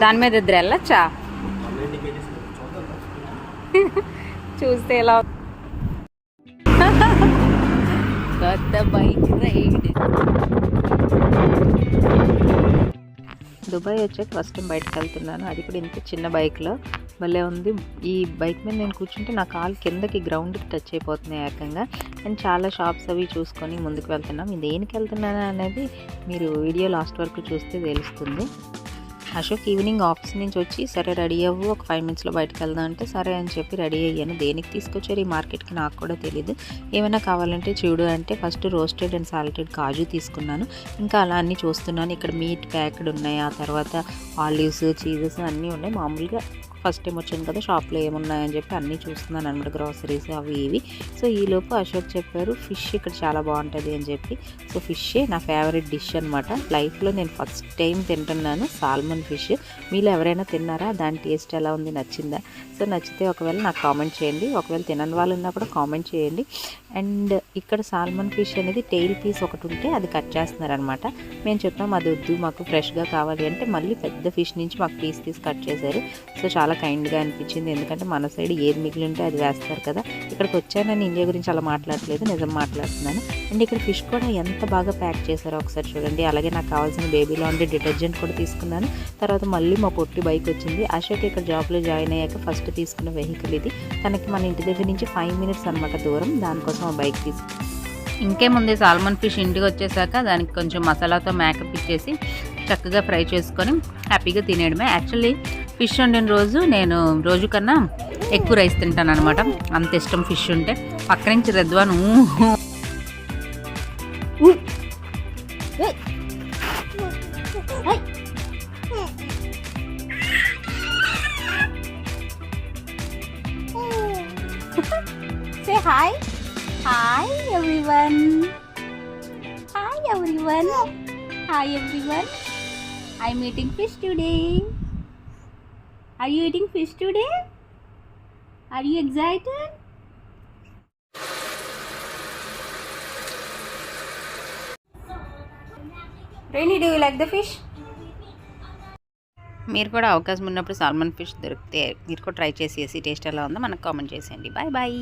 దాని మీద ఇద్దరు వెళ్ళచ్చా? చూస్తే ఎలా పెద్ద బైక్ రైడ్ దుబాయ్ వచ్చాక ఫస్ట్ టైం బయటకు వెళ్తున్నాను. అది కూడా ఇంత చిన్న బైక్లో భలే ఉంది. ఈ బైక్ మీద నేను కూర్చుంటే నా కాలు కిందకి గ్రౌండ్కి టచ్ అయిపోతున్నాయి ఏకంగా అండ్ చాలా షాప్స్ అవి చూసుకొని ముందుకు వెళ్తున్నాం. దేనికి వెళ్తున్నాను అనేది మీరు వీడియో లాస్ట్ వరకు చూస్తే తెలుస్తుంది. అశోక్ ఈవినింగ్ ఆఫీస్ నుంచి వచ్చి సరే రెడీ అవ్వు ఒక ఫైవ్ మినిట్స్లో బయటకు వెళ్దాం అంటే సరే అని చెప్పి రెడీ అయ్యాను. దేనికి తీసుకొచ్చారు? ఈ మార్కెట్కి నాకు కూడా తెలియదు ఏమైనా కావాలంటే చూడు అంటే ఫస్ట్ రోస్టెడ్ అండ్ సాల్టెడ్ కాజు తీసుకున్నాను. ఇంకా అలా అన్నీ చూస్తున్నాను. ఇక్కడ మీట్ ప్యాక్డ్ ఉన్నాయి. ఆ తర్వాత ఆలివ్స్ చీజెస్ అన్నీ ఉన్నాయి. మామూలుగా ఫస్ట్ టైం వచ్చాను కదా షాప్లో ఏమున్నాయని చెప్పి అన్నీ చూస్తున్నాను అనమాట గ్రాసరీస్ అవి ఇవి. సో ఈలోపు అశోక్ చెప్పారు ఫిష్ ఇక్కడ చాలా బాగుంటుంది అని చెప్పి. సో ఫిషే నా ఫేవరెట్ డిష్ అనమాట లైఫ్లో నేను ఫస్ట్ టైం తింటున్నాను సాల్మన్ ఫిష్. మీలో ఎవరైనా తిన్నారా? దాని టేస్ట్ ఎలా ఉంది? నచ్చిందా? సో నచ్చితే ఒకవేళ నాకు కామెంట్ చేయండి. ఒకవేళ తినని వాళ్ళు ఉన్నా కూడా కామెంట్ చేయండి. అండ్ ఇక్కడ సాల్మన్ ఫిష్ అనేది టెయిల్ పీస్ ఒకటి ఉంటే అది కట్ చేస్తున్నారనమాట. మేము చెప్పాం అది వద్దు మాకు ఫ్రెష్గా కావాలి అంటే మళ్ళీ పెద్ద ఫిష్ నుంచి మాకు పీస్ తీసి కట్ చేశారు. సో చాలా కైండ్గా అనిపించింది. ఎందుకంటే మన సైడ్ ఏది మిగిలి ఉంటే అది వేస్తారు కదా. ఇక్కడికి వచ్చానని ఇండియా గురించి అలా మాట్లాడలేదు నిజం మాట్లాడుతున్నాను. అండ్ ఇక్కడ ఫిష్ కూడా ఎంత బాగా ప్యాక్ చేశారో ఒకసారి చూడండి. అలాగే నాకు కావాల్సిన బేబీ లాండ్రీ డిటర్జెంట్ కూడా తీసుకున్నాను. తర్వాత మళ్ళీ మా పొట్టి బైక్ వచ్చింది. అశోక్ ఇక్కడ జాబ్లో జాయిన్ అయ్యాక ఫస్ట్ తీసుకున్న వెహికల్ ఇది. తనకి మన ఇంటి దగ్గర నుంచి ఫైవ్ మినిట్స్ అనమాట దూరం. దానికోసం ఆ బైక్ తీసుకు. ఇంకేముంది సాల్మన్ ఫిష్ ఇంటికి వచ్చేసాక దానికి కొంచెం మసాలాతో మేకప్ ఇచ్చేసి చక్కగా ఫ్రై చేసుకొని హ్యాపీగా తినేయడమే. యాక్చువల్లీ ఫిష్ వండిన రోజు నేను రోజు కన్నా ఎక్కువ రైస్ తింటాను అనమాట అంత ఇష్టం ఫిష్ ఉంటే. పక్క నుంచి రెద్వాను Say everyone hi everyone I meeting fish today are you eating fish today are you excited Renee do like the fish మీరు కూడా అవకాశం ఉన్నప్పుడు సాల్మన్ ఫిష్ దొరికితే మీరు కూడా ట్రై చేసి చేసేసి టేస్ట్ ఎలా ఉందో మనకు కామెంట్ చేసేయండి. Bye bye